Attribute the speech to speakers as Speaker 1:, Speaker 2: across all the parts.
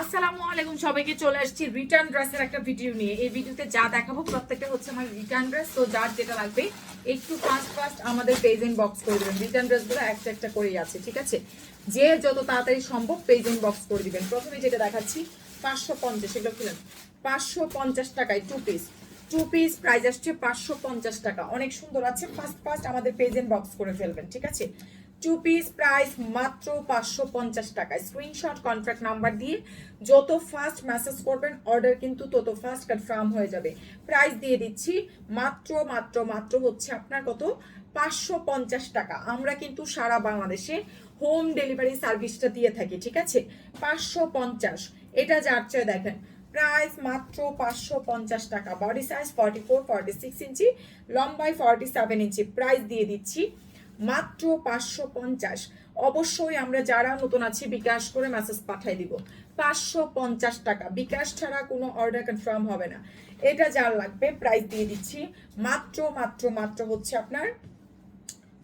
Speaker 1: আসসালামু আলাইকুম, সবাইকে চলে আসছি রিটার্ন ড্রেসের একটা ভিডিও নিয়ে। এই ভিডিওতে যা দেখাবো প্রত্যেকটা হচ্ছে আমার রিটার্ন ড্রেস তো যার যেটা লাগবে, একটু ফাস্ট ফাস্ট আমাদের পেজ বক্স করে দেবেন। রিটার্ন ড্রেসগুলো একটা একটা করেই আছে, ঠিক আছে? যে যত তাড়াতাড়ি সম্ভব পেজ বক্স করে দিবেন। প্রথমে যেটা দেখাচ্ছি, পাঁচশো পঞ্চাশ, এগুলো কিলেন পাঁচশো পঞ্চাশ টাকায় two piece two piece price আসছে পাঁচশো পঞ্চাশ টাকা। অনেক সুন্দর আছে ফার্স্ট ফার্স্ট আমাদের পেজ বক্স করে ফেলবেন, ঠিক আছে? টু পিস প্রাইস মাত্র পাঁচশো পঞ্চাশ টাকায় স্ক্রিনশট কন্ট্রাক্ট নাম্বার দিয়ে যত ফাস্ট মেসেজ করবেন অর্ডার কিন্তু তত ফাস্ট কনফার্ম হয়ে যাবে। প্রাইস দিয়ে দিচ্ছি, মাত্র মাত্র মাত্র হচ্ছে আপনার কত? পাঁচশো পঞ্চাশ টাকা। আমরা কিন্তু সারা বাংলাদেশে হোম ডেলিভারি সার্ভিসটা দিয়ে থাকি, ঠিক আছে? পাঁচশো পঞ্চাশ। এটা যার চেয়ে দেখেন প্রাইস মাত্র পাঁচশো পঞ্চাশ টাকা। Body size forty four forty six inch, লম্বাই forty seven inch. Price দিয়ে দিচ্ছি মাত্র পাঁচশো পঞ্চাশ। অবশ্যই আমরা যারা নতুন আছি, বিকাশ করে মেসেজ পাঠাই দিব। পাঁচশো পঞ্চাশ টাকা। বিকাশ ছাড়া কোনো অর্ডার কনফার্ম হবে না। এটা যার লাগবে প্রাইস দিয়ে দিচ্ছি। মাত্র মাত্র মাত্র হচ্ছে আপনার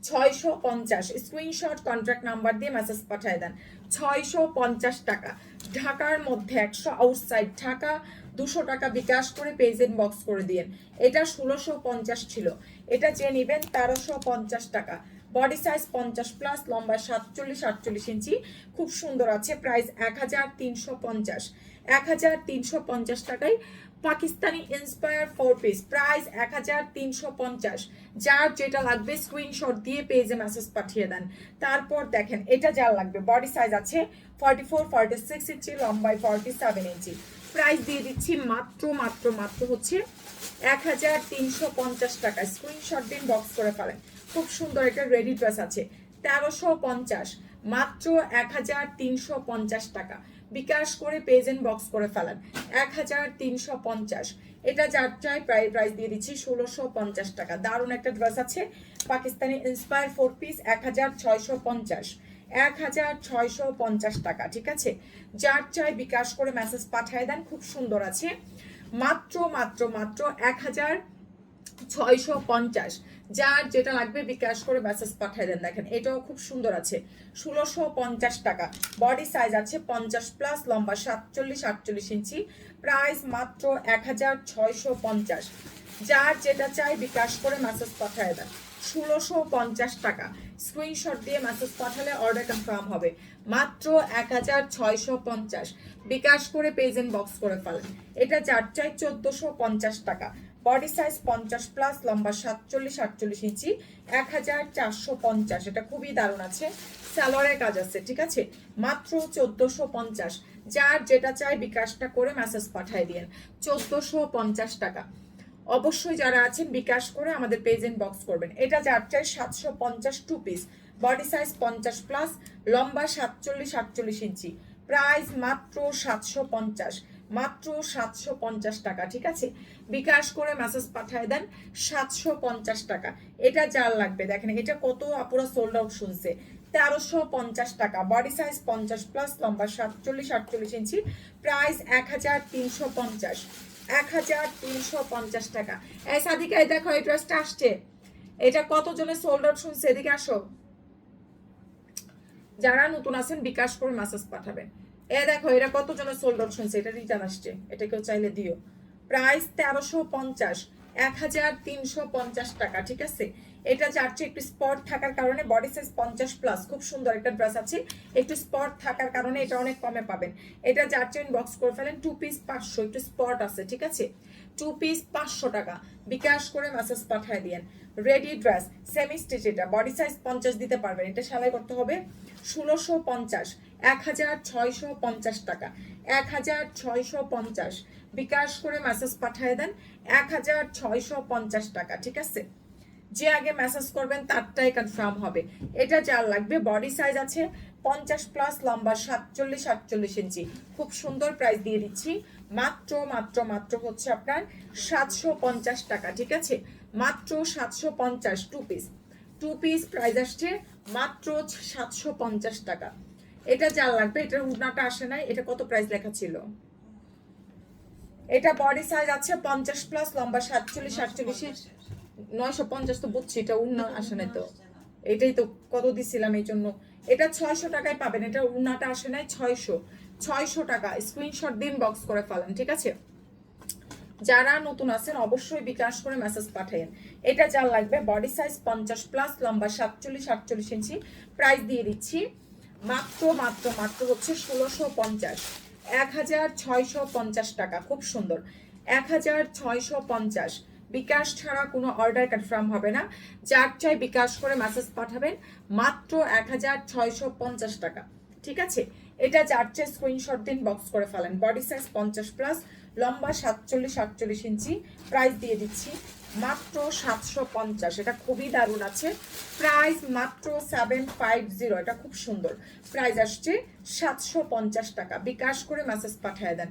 Speaker 1: ছয়শো পঞ্চাশ। স্ক্রিনশট কন্ট্রাক্ট নাম্বার দিয়ে মেসেজ পাঠিয়ে দেন। ছয়শো পঞ্চাশ টাকা। ঢাকার মধ্যে একশো আউটসাইড ঢাকা, দুশো টাকা বিকাশ করে পেজ বক্স করে দিয়েন। এটা ষোলোশো পঞ্চাশ ছিল। এটা যে নেবেন, তেরোশো পঞ্চাশ টাকা। বডি সাইজ পঞ্চাশ প্লাস, লম্বা সাতচল্লিশ, আটচল্লিশ ইঞ্চি। খুব সুন্দর আছে, প্রাইস এক হাজার তিনশো পঞ্চাশ। এক হাজার তিনশো পঞ্চাশ টাকায় Pakistani inspire four piece price এক হাজার তিনশো পঞ্চাশ। যার যেটা লাগবে স্ক্রিনশট দিয়ে পেজে মেসেজ পাঠিয়ে দেন। তারপর দেখেন, এটা যার লাগবে? বডি সাইজ আছে forty four forty six inch লম্বাই forty seven inch. Price দিয়ে দিচ্ছি মাত্র মাত্র মাত্র হচ্ছে এক হাজার তিনশো পঞ্চাশ টাকা। স্ক্রিনশট দিন বক্স করে ফেলেন। খুব সুন্দর একটা রেডি ড্রেস আছে। তেরোশো পঞ্চাশ, মাত্র এক হাজার তিনশো পঞ্চাশ টাকা। বিকাশ করে পেজেন্ট বক্স করে ফেলেন। এক হাজার তিনশো পঞ্চাশ। এটা যার চাই প্রায় প্রাইস দিয়ে দিচ্ছি ষোলোশো পঞ্চাশ টাকা। দারুণ একটা ড্রেস আছে। পাকিস্তানি ইন্সপায়ার ফোর পিস এক হাজার ছয়শো পঞ্চাশ। এক হাজার ছয়শো পঞ্চাশ টাকা, ঠিক আছে? যার চাই বিকাশ করে মেসেজ পাঠিয়ে দেন, খুব সুন্দর আছে। মাত্র মাত্র মাত্র এক হাজার ছয়শো পঞ্চাশ। যার যেটা লাগবে বিকাশ করে মেসেজ পাঠিয়ে দেন, দেখেন, এটাও খুব সুন্দর আছে। ষোলোশো পঞ্চাশ টাকা। বডি সাইজ আছে পঞ্চাশ প্লাস লম্বা সাতচল্লিশ, আটচল্লিশ ইঞ্চি। প্রাইস মাত্র এক হাজার ছয়শো পঞ্চাশ। যার যেটা চাই বিকাশ করে মেসেজ পাঠিয়ে দেন। ষোলোশো পঞ্চাশ টাকা। স্ক্রিনশট দিয়ে মেসেজ পাঠালে অর্ডার কনফার্ম হবে। মাত্র এক হাজার ছয়শো পঞ্চাশ। বিকাশ করে পেজেন্ট বক্স করে ফেলেন। এটা চাই চোদ্দোশো পঞ্চাশ টাকা। বডি সাইজ পঞ্চাশ প্লাস লম্বা সাতচল্লিশ, আটচল্লিশ ইঞ্চি, এক হাজার চারশো পঞ্চাশ। এটা খুবই দারুণ আছে। স্যালোয়ারের কাজ আছে, ঠিক আছে? মাত্র চোদ্দোশো পঞ্চাশ। যার যেটা চাই বিকাশটা করে মেসেজ পাঠিয়ে দিয়েন। চোদ্দোশো পঞ্চাশ টাকা। অবশ্যই যারা আছেন, বিকাশ করে আমাদের পেজেন্ট বক্স করবেন। এটা যার চাই সাতশো পঞ্চাশ টু পিস বডি সাইজ পঞ্চাশ প্লাস লম্বা সাতচল্লিশ আটচল্লিশ ইঞ্চি। প্রাইস মাত্র সাতশো পঞ্চাশ। মাত্র সাতশো পঞ্চাশ টাকা, ঠিক আছে? বিকাশ করে মেসেজ পাঠিয়ে দেন, সাতশো পঞ্চাশ টাকা। এটা যার লাগবে, দেখেন, এটা কত আপুরা সোল্ড আউট শুনছে। তেরোশো পঞ্চাশ টাকা বডি সাইজ পঞ্চাশ প্লাস লম্বা সাতচল্লিশ আটচল্লিশ ইঞ্চি। প্রাইস এক হাজার তিনশো পঞ্চাশ। এক হাজার তিনশো পঞ্চাশ এই দেখো, এই ড্রেসটা আসছে। এটা কতজনে সোল্ড আউট শুনছে? এদিকে আসো। যারা নতুন আছেন, বিকাশ করে মেসেজ পাঠাবেন। এ দেখো এটা কতজনে সোল্ড আউট শুনছে? এটা রিটার্ন আসছে। এটা কেউ চাইলে দিও। প্রাইস তেরোশো পঞ্চাশ, এক হাজার তিনশো পঞ্চাশ টাকা, ঠিক আছে? এটা যাচ্ছে একটু স্পট থাকার কারণে বডি সাইজ পঞ্চাশ প্লাস খুব সুন্দর একটা ড্রেস আছে। একটু স্পট থাকার কারণে এটা অনেক কমে পাবেন। এটা যাচ্ছে বক্স করে ফেলেন টু পিস পাঁচশো, একটু স্পট আছে, ঠিক আছে? টু পিস পাঁচশো টাকা। বিকাশ করে মেসেজ পাঠিয়ে দিয়েন। রেডি ড্রেস সেমি স্টিচ এটা বডি সাইজ পঞ্চাশ দিতে পারবেন। এটা সেলাই করতে হবে ষোলোশো পঞ্চাশ, এক হাজার ছয়শো পঞ্চাশ টাকা। এক হাজার ছয়শো পঞ্চাশ। বিকাশ করে মেসেজ পাঠিয়ে দেন, এক হাজার ছয়শো পঞ্চাশ টাকা, ঠিক আছে? যে আগে মেসেজ করবেন, তারটাই কনফার্ম হবে। এটা যার লাগবে বডি সাইজ আছে পঞ্চাশ প্লাস লম্বা সাতচল্লিশ, আটচল্লিশ ইঞ্চি খুব সুন্দর প্রাইস দিয়ে দিচ্ছি। মাত্র মাত্র মাত্র হচ্ছে আপনার সাতশো পঞ্চাশ টাকা, ঠিক আছে? মাত্র সাতশো পঞ্চাশ two piece two piece price আসছে মাত্র সাতশো পঞ্চাশ টাকা। এটা যার লাগবে, এটার উড়নাটা আসে নাই, এটা কত প্রাইস লেখা ছিল? এটা বডি সাইজ আছে পঞ্চাশ প্লাস লম্বা সাতচল্লিশ, আটচল্লিশ নয়শো পঞ্চাশ তো বুঝছি, এটা উন্না আসে তো। এটাই তো কত দিছিলাম এই জন্য। এটা ছয়শো টাকায় পাবেন, এটা উন্নাটা আসে নাই ছয়শো। ছয়শো টাকা স্ক্রিনশট দিন বক্স করে ফেলেন, ঠিক আছে? যারা নতুন আছেন, অবশ্যই বিকাশ করে মেসেজ পাঠাইন এটা যা লাগবে বডি সাইজ পঞ্চাশ প্লাস লম্বা সাতচল্লিশ, আটচল্লিশ ইঞ্চি। প্রাইস দিয়ে দিচ্ছি। মাত্র মাত্র মাত্র হচ্ছে ষোলোশো পঞ্চাশ। এক হাজার ছয়শো পঞ্চাশ টাকা, খুব সুন্দর। এক হাজার ছয়শো পঞ্চাশ। বিকাশ ছাড়া কোনো অর্ডার কনফার্ম হবে না। যার চাই বিকাশ করে মেসেজ পাঠাবেন, মাত্র এক হাজার ছয়শো পঞ্চাশ টাকা। ঠিক আছে? এটা যার চাই স্ক্রিনশট দিন বক্স করে ফেলেন। বডি সাইজ পঞ্চাশ প্লাস লম্বা সাতচল্লিশ, আটচল্লিশ ইঞ্চি। প্রাইস দিয়ে দিচ্ছি মাত্র সাতশো পঞ্চাশ। এটা খুবই দারুণ আছে। প্রাইস মাত্র সেভেন ফাইভ জিরো এটা খুব সুন্দর। প্রাইস আসছে সাতশো পঞ্চাশ টাকা। বিকাশ করে মেসেজ পাঠিয়ে দেন।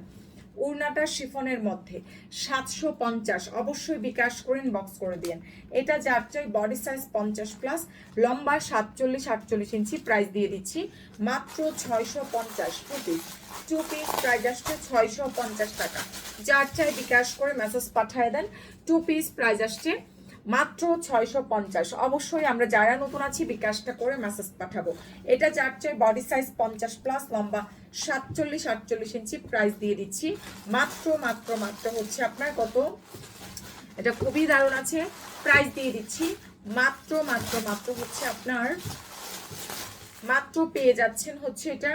Speaker 1: উড়নাটা শিফনের মধ্যে। সাতশো পঞ্চাশ। অবশ্যই বিকাশ করেন বক্স করে দিন। এটা যার চাই বডি সাইজ পঞ্চাশ প্লাস লম্বা সাতচল্লিশ, আটচল্লিশ ইঞ্চি প্রাইস দিয়ে দিচ্ছি। মাত্র ছয়শো পঞ্চাশ two piece two piece price আসছে ছয়শো পঞ্চাশ টাকা। যার চাই বিকাশ করে মেসেজ পাঠিয়ে দেন। টু পিস প্রাইস আসছে মাত্র ছয়শো পঞ্চাশ। অবশ্যই আমরা যারা নতুন আছি বিকাশটা করে মেসেজ পাঠাবো। এটা যার চাই বডি সাইজ পঞ্চাশ প্লাস লম্বা সাতচল্লিশ, আটচল্লিশ ইঞ্চি প্রাইস দিয়ে দিচ্ছি। মাত্র মাত্র মাত্র হচ্ছে আপনার কত? এটা খুবই দারুণ আছে। প্রাইস দিয়ে দিচ্ছি। মাত্র মাত্র মাত্র হচ্ছে আপনার, মাত্র পেয়ে যাচ্ছেন হচ্ছে এটা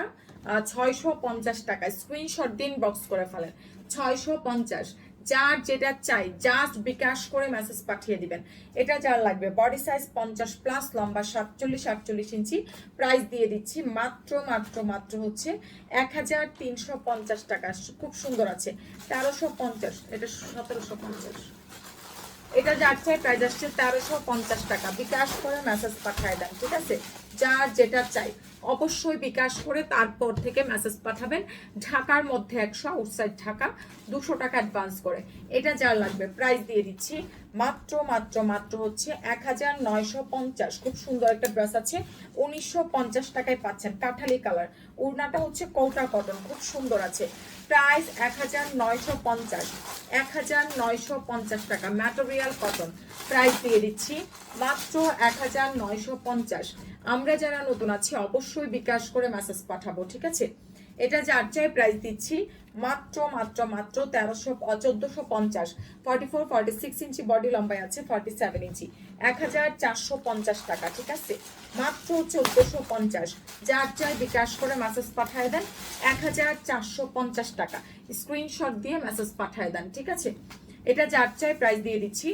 Speaker 1: ছয়শো পঞ্চাশ টাকা স্ক্রিনশট দিন বক্স করে ফেলেন। ছয়শো পঞ্চাশ। যার যেটা চাই জাস্ট বিকাশ করে মেসেজ পাঠিয়ে দিবেন। এটা যার লাগবে? বডি সাইজ পঞ্চাশ প্লাস লম্বা সাতচল্লিশ, আটচল্লিশ ইঞ্চি। প্রাইস দিয়ে দিচ্ছি মাত্র মাত্র মাত্র হচ্ছে এক হাজার তিনশো পঞ্চাশ টাকা। খুব সুন্দর আছে। তেরোশো পঞ্চাশ, এটা সতেরোশো পঞ্চাশ। এটা চাই প্রাইস আসছে তেরোশো পঞ্চাশ টাকা। বিকাশ করে মেসেজ পাঠায় দেন, ঠিক আছে? যার যেটা চাই। অবশ্যই বিকাশ করে তারপর থেকে মেসেজ পাঠাবেন। ঢাকার মধ্যে একশো আউটসাইড ঢাকা দুশো টাকা অ্যাডভান্স করে। এটা যার লাগবে প্রাইস দিয়ে দিচ্ছি। মাত্র মাত্র মাত্র হচ্ছে এক হাজার নয়শো পঞ্চাশ। খুব সুন্দর একটা ড্রেস আছে। উনিশশো পঞ্চাশ টাকায় পাচ্ছেন কাঠালি কালার ওড়নাটা হচ্ছে কৌটা কটন খুব সুন্দর আছে। প্রাইস এক হাজার নয়শো পঞ্চাশ, এক হাজার নয়শো পঞ্চাশ টাকা। ম্যাটেরিয়াল কটন প্রাইস দিয়ে দিচ্ছি মাত্র এক হাজার নয়শো পঞ্চাশ। আমরা যারা নতুন আছি, অবশ্যই বিকাশ করে মেসেজ পাঠাবো, ঠিক আছে? এটা যার চাই প্রাইস দিচ্ছি, মাত্র মাত্র মাত্র তেরোশো চোদ্দশো পঞ্চাশ। Forty four forty six inch body লম্বাই আছে ফর্টি সেভেন ইঞ্চি। এক হাজার চারশো পঞ্চাশ টাকা, ঠিক আছে? মাত্র চোদ্দশো পঞ্চাশ। যার চাই বিকাশ করে মেসেজ পাঠিয়ে দেন, এক হাজার চারশো পঞ্চাশ টাকা। স্ক্রিনশট দিয়ে মেসেজ পাঠিয়ে দেন, ঠিক আছে? এটা যার চাই প্রাইস দিয়ে দিচ্ছি,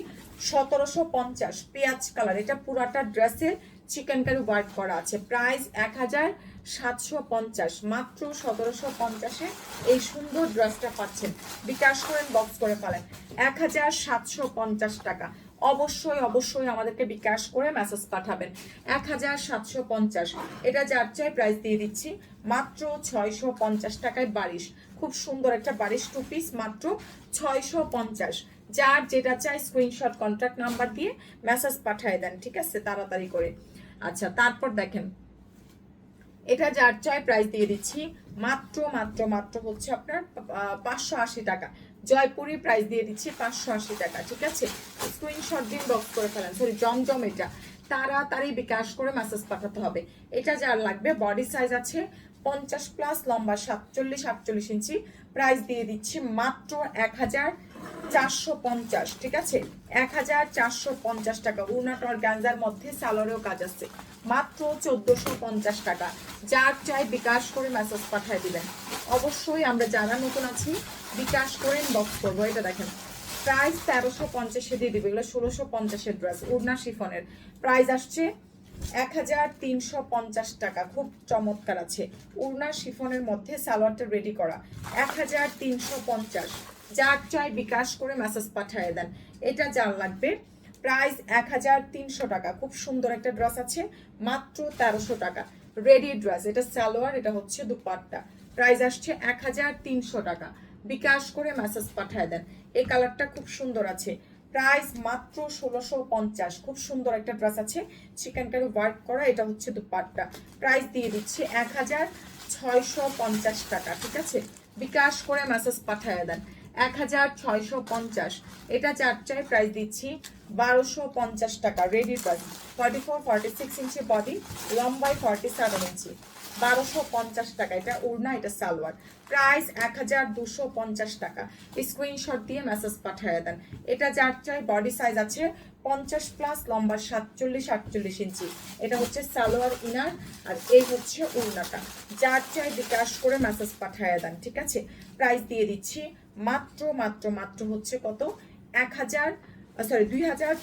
Speaker 1: সতেরোশো পঞ্চাশ। পেঁয়াজ কালার এটা পুরাটা ড্রেসে চিকেন কারি ওয়ার্ক করা আছে। প্রাইস এক হাজার সাতশো পঞ্চাশ, মাত্র সতেরোশো পঞ্চাশে এই সুন্দর ড্রেসটা পাচ্ছেন। বিকাশ করেন বক্স করে ফেলেন। এক হাজার সাতশো পঞ্চাশ টাকা। অবশ্যই অবশ্যই আমাদেরকে বিকাশ করে মেসেজ পাঠাবেন। এক হাজার সাতশো পঞ্চাশ। এটা যার চাই প্রাইস দিয়ে দিচ্ছি। মাত্র ছয়শো পঞ্চাশ টাকায় বারিশ। খুব সুন্দর একটা বারিশ টু পিস মাত্র ছয়শো পঞ্চাশ। যার যেটা চাই স্ক্রিনশট কন্ট্যাক্ট নাম্বার দিয়ে মেসেজ পাঠিয়ে দেন, ঠিক আছে? তাড়াতাড়ি করে। আচ্ছা তারপর দেখেন। এটা যার জয় প্রাইস দিয়ে দিচ্ছি, মাত্র মাত্র মাত্র হচ্ছে আপনার পাঁচশো আশি টাকা। জয়পুরি প্রাইস দিয়ে দিচ্ছি পাঁচশো আশি টাকা, ঠিক আছে? স্ক্রিনশট দিন বক্স করে ফেলেন সরি জমজম এটা। তাড়াতাড়ি বিকাশ করে মেসেজ পাঠাতে হবে। এটা যার লাগবে বডি সাইজ আছে পঞ্চাশ প্লাস লম্বা সাতচল্লিশ, আটচল্লিশ ইঞ্চি। প্রাইস দিয়ে দিচ্ছি মাত্র এক হাজার চারশো পঞ্চাশ, ঠিক আছে? এক হাজার চারশো পঞ্চাশ টাকা। উনাটর গাঞ্জার মধ্যে সালোয়ারেও কাজ আছে। মাত্র চোদ্দশো পঞ্চাশ টাকা। যার চাই বিকাশ করে মেসেজ পাঠিয়ে দিবেন। অবশ্যই আমরা যারা নতুন আছি, বিকাশ করে বক্স করব। এটা দেখেন প্রাইস তেরোশো পঞ্চাশে দিয়ে দিবে। এগুলো ষোলোশো পঞ্চাশের ড্রেস উড়না শিফনের। প্রাইস আসছে এক হাজার তিনশো পঞ্চাশ টাকা। খুব চমৎকার আছে। উড়না শিফনের মধ্যে সালোয়ারটা রেডি করা। এক হাজার তিনশো পঞ্চাশ। যার চাই বিকাশ করে মেসেজ পাঠিয়ে দেন। এটা যার লাগবে। প্রাইস এক হাজার তিনশো টাকা। খুব সুন্দর একটা ড্রেস আছে। মাত্র তেরোশো টাকা। রেডি ড্রেস এটা সালোয়ার, এটা হচ্ছে দুপাট্টা। প্রাইস আসছে এক হাজার তিনশো টাকা। বিকাশ করে মেসেজ পাঠিয়ে দেন। এই কালারটা খুব সুন্দর আছে। প্রাইস মাত্র ষোলোশো পঞ্চাশ। খুব সুন্দর একটা ড্রেস আছে। চিকেন ওয়ার্ক করা, এটা হচ্ছে দুপাট্টা। প্রাইস দিয়ে দিচ্ছি এক হাজার ছয়শো পঞ্চাশ টাকা, ঠিক আছে? বিকাশ করে মেসেজ পাঠিয়ে দেন। এক হাজার ছয়শো পঞ্চাশ। এটা চার চাই প্রাইস দিচ্ছি বারোশো পঞ্চাশ টাকা। Ready price forty four forty six inch body লম্বাই forty seven inch বারোশো পঞ্চাশ টাকা। এটা ওড়না, এটা সালোয়ার। প্রাইস এক হাজার দুশো পঞ্চাশ টাকা। স্ক্রিনশট দিয়ে মেসেজ পাঠিয়ে দেন। এটা যার চাই, বডি সাইজ আছে পঞ্চাশ প্লাস, লম্বা সাতচল্লিশ, আটচল্লিশ ইঞ্চি। এটা হচ্ছে সালোয়ার ইনার আর এই হচ্ছে ওড়নাটা। যার চাই বিকাশ করে মেসেজ পাঠিয়ে দেন, ঠিক আছে? প্রাইস দিয়ে দিচ্ছি মাত্র মাত্র মাত্র হচ্ছে কত? এক হাজার সরি দুই হাজার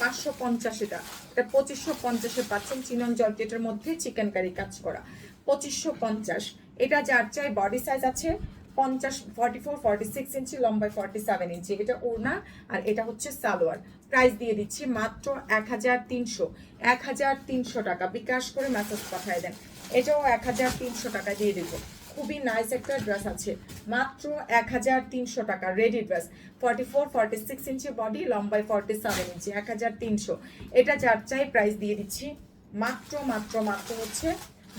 Speaker 1: পাঁচশো পঞ্চাশ এটা এটা পঁচিশশো পঞ্চাশে পাচ্ছেন চিনন জর্জেটের মধ্যে চিকেন কারি কাজ করা। পঁচিশশো পঞ্চাশ। এটা যার চাই বডি সাইজ আছে পঞ্চাশ forty four forty six inch, লম্বায় ফর্টি সেভেন ইঞ্চি। এটা ওড়না আর এটা হচ্ছে সালোয়ার। প্রাইস দিয়ে দিচ্ছি মাত্র এক হাজার তিনশো। এক হাজার তিনশো টাকা। বিকাশ করে মেসেজ পাঠিয়ে দেন। এটাও এক হাজার তিনশো টাকা দিয়ে দেবো। খুবই নাইস একটা ড্রেস আছে। মাত্র এক হাজার তিনশো টাকা। Ready dress forty four forty six inch body লম্বায় ফর্টি সেভেন ইঞ্চি। এক হাজার তিনশো। এটা যার চাই প্রাইস দিয়ে দিচ্ছি মাত্র মাত্র মাত্র হচ্ছে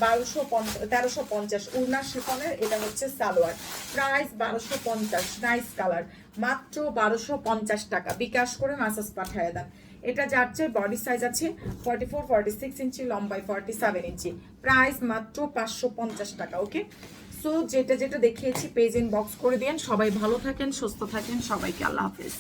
Speaker 1: বারোশো পঞ্চাশ, তেরোশো পঞ্চাশ। উড়না শিফনের এটা হচ্ছে সালোয়ার। প্রাইস বারোশো পঞ্চাশ নাইস কালার মাত্র বারোশো পঞ্চাশ টাকা। বিকাশ করে মাসাজ পাঠিয়ে দেন। এটা যার চেয়ে বডি সাইজ আছে forty four forty six inch, লম্বায় ফর্টি সেভেন ইঞ্চি। প্রাইস মাত্র পাঁচশো পঞ্চাশ টাকা ওকে সো যেটা যেটা দেখিয়েছি পেজ ইন বক্স করে দিন সবাই ভালো থাকেন, সুস্থ থাকেন। সবাইকে আল্লাহ হাফেজ।